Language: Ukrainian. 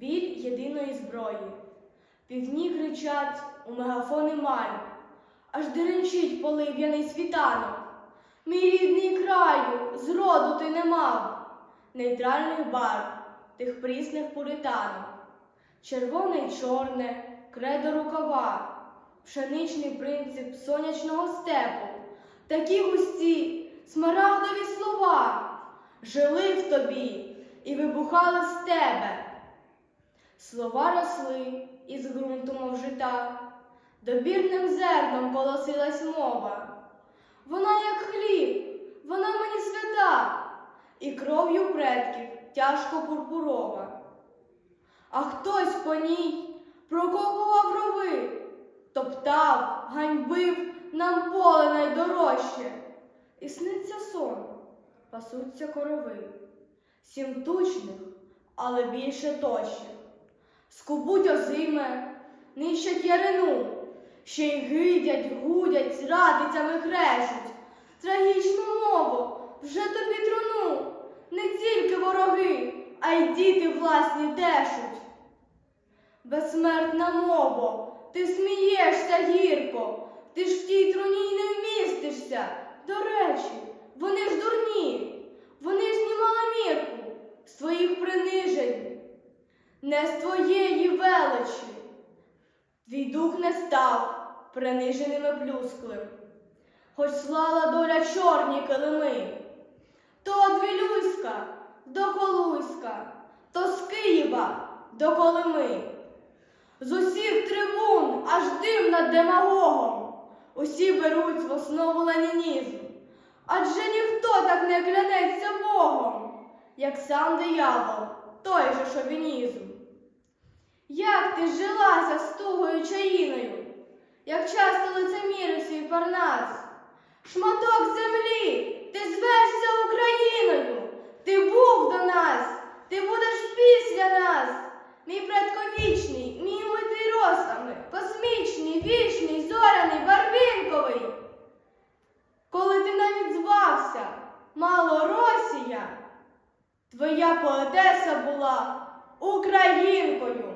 біль єдиної зброї. Півдні кричать у мегафони маль, аж деренчить полив'яний світанок. Мій рідний краю, зроду ти не мав, нейтральних барв, тих прісних пуританок. Червоне й чорне, кредо рукава, пшеничний принцип сонячного степу, такі густі, смарагдові слова жили в тобі і вибухали з тебе. Слова росли із ґрунту, мов жита, добірним зерном колосилась мова. Вона як хліб, вона мені свята, і кров'ю предків тяжко пурпурова. А хтось по ній прокопував рови, топтав, ганьбив нам поле найдорожче. І сниться сон, пасуться корови, сім тучних, але більше тощих. Скубуть озиме, нищать ярину, ще й гидять, гудять, зрадицями крешуть. Трагічну мову вже тобі труну, не тільки вороги, а й діти власні дешуть. Безсмертна мова, ти смієшся гірко, ти ж в тій труні й не вмістишся. До речі, вони ж дурні, вони ж знімали мірку з твоїх принижень, не з твоєї величі. Твій дух не став приниженими плюсклим, хоч слала доля чорні килими. То од Вілюйська до Холуйська, то з Києва до Колими. З усіх трибун аж дим над демагогом. Усі беруть в основу ленінізм. Адже ніхто так не клянеться Богом, як сам диявол, той же шовінізм. Як ти жилася з тугою чаїною, як часто лицемірив свій парнас? Шматок землі, ти звешся Україною, ти був до нас, ти будеш після нас, мій предковічний, мій митий росами, космічний, вічний, зоряний, барвінковий. Коли ти навіть звався Малоросія, твоя поетеса була українкою.